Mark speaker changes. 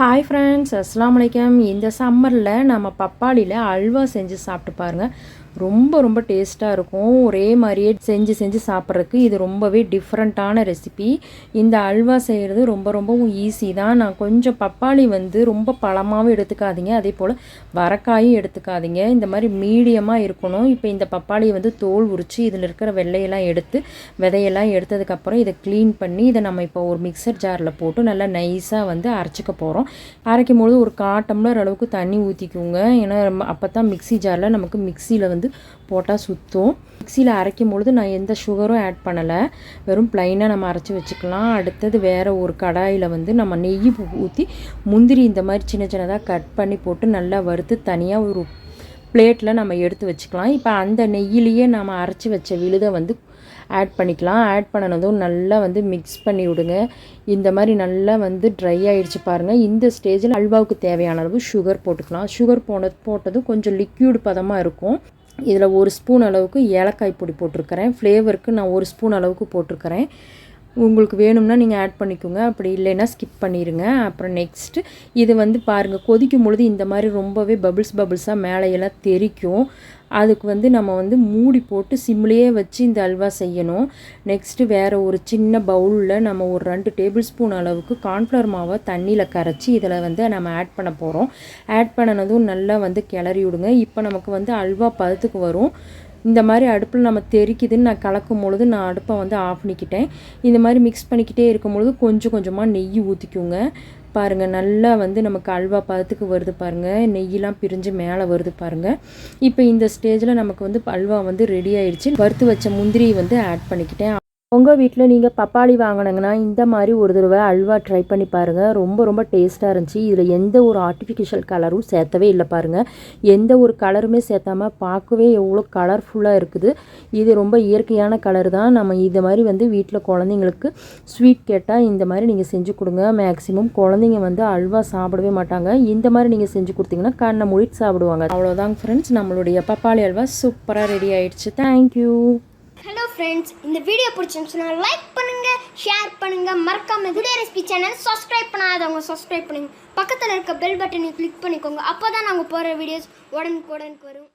Speaker 1: Hi friends அஸ்லாம் வலைக்கம் இந்த சம்மரில் நம்ம பப்பாளியில் அல்வா செஞ்சு சாப்பிட்டு பாருங்கள் ரொம்ப ரொம்ப டேஸ்ட்டாக இருக்கும். ஒரே மாதிரியே செஞ்சு செஞ்சு சாப்பிட்றதுக்கு இது ரொம்பவே டிஃப்ரெண்ட்டான ரெசிபி இந்த அல்வா செய்கிறது ரொம்ப ரொம்பவும் ஈஸி தான். நான் கொஞ்சம் பப்பாளி வந்து ரொம்ப பழமாகவும் எடுத்துக்காதீங்க. அதே போல் வரக்காயும் எடுத்துக்காதீங்க. இந்த மாதிரி மீடியமாக இருக்கணும். இப்போ இந்த பப்பாளியை வந்து தோல் உரித்து இதில் இருக்கிற வெள்ளையெல்லாம் எடுத்து விதையெல்லாம் எடுத்ததுக்கப்புறம் இதை க்ளீன் பண்ணி இதை நம்ம இப்போ ஒரு மிக்சர் ஜாரில் போட்டு நல்லா நைஸாக வந்து அரைச்சிக்க போகிறோம் அரைக்கும் பொழுது ஒரு கா டம்ளர் அளவுக்கு தண்ணி ஊற்றிக்குங்க ஏன்னா அப்போ தான் மிக்சி ஜாரில் நமக்கு மிக்சியில் வந்து போட்டால் சுற்றும் மிக்சியில் அரைக்கும் பொழுது நான் எந்த சுகரும் ஆட் பண்ணலை. வெறும் ப்ளைனாக நம்ம அரைச்சி வச்சுக்கலாம். அடுத்தது வேறு ஒரு கடாயில் வந்து நம்ம நெய் ஊற்றி முந்திரி இந்த மாதிரி சின்ன சின்னதாக கட் பண்ணி போட்டு நல்லா வறுத்து தனியாக ஒரு பிளேட்டில் நம்ம எடுத்து வச்சுக்கலாம். இப்போ அந்த நெய்யிலேயே நம்ம அரைச்சி வச்ச விழுதை வந்து ஆட் பண்ணிக்கலாம். ஆட் பண்ணினதும் நல்லா வந்து மிக்ஸ் பண்ணி விடுங்க. இந்த மாதிரி நல்லா வந்து ட்ரை ஆகிடுச்சு பாருங்கள் இந்த ஸ்டேஜில் அல்வாவுக்கு தேவையான அளவு சுகர் போட்டுக்கலாம். சுகர் போனது போட்டதும் கொஞ்சம் லிக்யூடு பதமாக இருக்கும். இதில் ஒரு ஸ்பூன் அளவுக்கு ஏலக்காய் பொடி போட்டிருக்கிறேன். ஃப்ளேவருக்கு நான் ஒரு ஸ்பூன் அளவுக்கு போட்டிருக்கிறேன். உங்களுக்கு வேணும்னா நீங்கள் ஆட் பண்ணிக்கோங்க. அப்படி இல்லைன்னா ஸ்கிப் பண்ணிடுங்க அப்புறம் நெக்ஸ்ட்டு இது வந்து பாருங்கள் கொதிக்கும் பொழுது இந்த மாதிரி ரொம்பவே பபிள்ஸ் பபிள்ஸாக மேலையெல்லாம் தெரிக்கும். அதுக்கு வந்து நம்ம வந்து மூடி போட்டு சிம்லேயே வச்சு இந்த அல்வா செய்யணும். நெக்ஸ்ட்டு வேறு ஒரு சின்ன பவுலில் நம்ம ஒரு ரெண்டு டேபிள் ஸ்பூன் அளவுக்கு கார்ன்ஃப்ளவர் மாவை தண்ணியில் கரைச்சி இதில் வந்து நம்ம ஆட் பண்ண போகிறோம் ஆட் பண்ணினதும் நல்லா வந்து கிளறி விடுங்க. இப்போ நமக்கு வந்து அல்வா பதத்துக்கு வரும். இந்த மாதிரி அடுப்பில் நம்ம தெரிக்குதுன்னு நான் கலக்கும் பொழுது நான் அடுப்பை வந்து ஆஃப் பண்ணிக்கிட்டேன். இந்த மாதிரி மிக்ஸ் பண்ணிக்கிட்டே இருக்கும் பொழுது கொஞ்சம் கொஞ்சமாக நெய் ஊற்றிக்குங்க பாருங்கள் நல்லா வந்து நமக்கு அல்வா பதத்துக்கு வருது பாருங்கள் நெய்யெலாம் பிரிஞ்சு மேலே வருது பாருங்கள் இப்போ இந்த ஸ்டேஜில் நமக்கு வந்து அல்வா வந்து ரெடி ஆயிடுச்சு. வறுத்து வச்ச முந்திரி வந்து ஆட் பண்ணிக்கிட்டேன். உங்கள் வீட்டில் நீங்கள் பப்பாளி வாங்கினீங்கன்னா இந்த மாதிரி ஒரு தடவை அல்வா ட்ரை பண்ணி பாருங்கள் ரொம்ப ரொம்ப டேஸ்ட்டாக இருந்துச்சு. இதில் எந்த ஒரு ஆர்டிஃபிஷியல் கலரும் சேர்த்தவே இல்லை பாருங்கள் எந்த ஒரு கலருமே சேர்த்தாமல் பார்க்கவே எவ்வளோ கலர்ஃபுல்லாக இருக்குது. இது ரொம்ப இயற்கையான கலர் தான். நம்ம இது மாதிரி வந்து வீட்டில் குழந்தைங்களுக்கு ஸ்வீட் கேட்டால் இந்த மாதிரி நீங்கள் செஞ்சு கொடுங்க. மேக்ஸிமம் குழந்தைங்க வந்து அல்வா சாப்பிடவே மாட்டாங்க. இந்த மாதிரி நீங்கள் செஞ்சு கொடுத்தீங்கன்னா கண்ணை மூடிட்டு சாப்பிடுவாங்க. அவ்வளோதாங்க ஃப்ரெண்ட்ஸ் நம்மளுடைய பப்பாளி அல்வா சூப்பராக ரெடி ஆயிடுச்சு. தேங்க்யூ
Speaker 2: ஃப்ரெண்ட்ஸ் இந்த வீடியோ பிடிச்சிருந்துச்சுன்னா லைக் பண்ணுங்க ஷேர் பண்ணுங்க. மறக்காம குடிய ரெசிபி சேனல் சப்ஸ்கிரைப் பண்ணாதவங்க சப்ஸ்கிரைப் பண்ணுங்க. பக்கத்தில் இருக்க பெல் பட்டனை கிளிக் பண்ணிக்கோங்க. அப்போ தான் நாங்கள் போகிற வீடியோஸ் உடனுக்கு உடனுக்கு வரும்.